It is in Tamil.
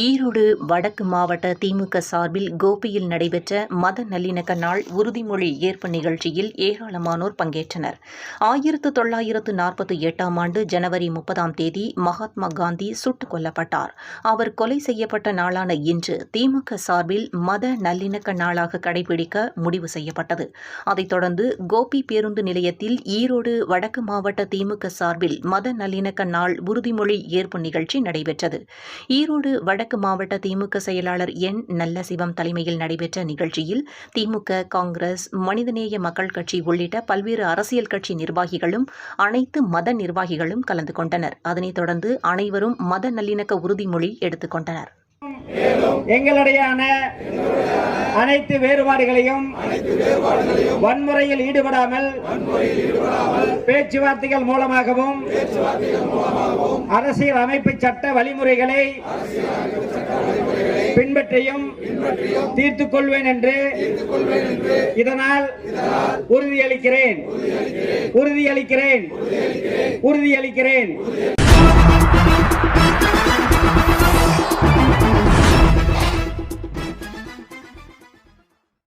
ஈரோடு வடக்கு மாவட்ட திமுக சார்பில் கோபியில் நடைபெற்ற மத நல்லிணக்க நாள் உறுதிமொழி ஏற்பு நிகழ்ச்சியில் ஏராளமானோர் பங்கேற்றனர். ஆயிரத்து தொள்ளாயிரத்து நாற்பத்தி எட்டாம் ஆண்டு ஜனவரி முப்பதாம் தேதி மகாத்மா காந்தி சுட்டுக் கொல்லப்பட்டார். அவர் கொலை செய்யப்பட்ட நாளான இன்று திமுக சார்பில் மத நல்லிணக்க நாளாக கடைபிடிக்க முடிவு செய்யப்பட்டது. அதைத் தொடர்ந்து கோபி பேருந்து நிலையத்தில் ஈரோடு வடக்கு மாவட்ட திமுக சார்பில் மத நல்லிணக்க நாள் உறுதிமொழி ஏற்பு நிகழ்ச்சி நடைபெற்றது. ஈரோடு வடக்கு மாவட்ட திமுக செயலாளர் என். நல்ல சிவம் தலைமையில் நடைபெற்ற நிகழ்ச்சியில் திமுக காங்கிரஸ் மனிதநேய மக்கள் கட்சி உள்ளிட்ட பல்வேறு அரசியல் கட்சி நிர்வாகிகளும் அனைத்து மத நிர்வாகிகளும் கலந்து கொண்டனர். அதனைத் தொடர்ந்து அனைவரும் மத நல்லிணக்க உறுதிமொழி எடுத்துக் கொண்டனர். எங்களுடையான அனைத்து வேறுபாடுகளையும் வன்முறையில் ஈடுபடாமல் பேச்சுவார்த்தைகள் மூலமாகவும் அரசியல் அமைப்பு சட்ட வழிமுறைகளை பின்பற்றியும் தீர்த்துக் கொள்வேன் என்று இதனால் உறுதியளிக்கிறேன். உறுதியளிக்கிறேன். உறுதியளிக்கிறேன்.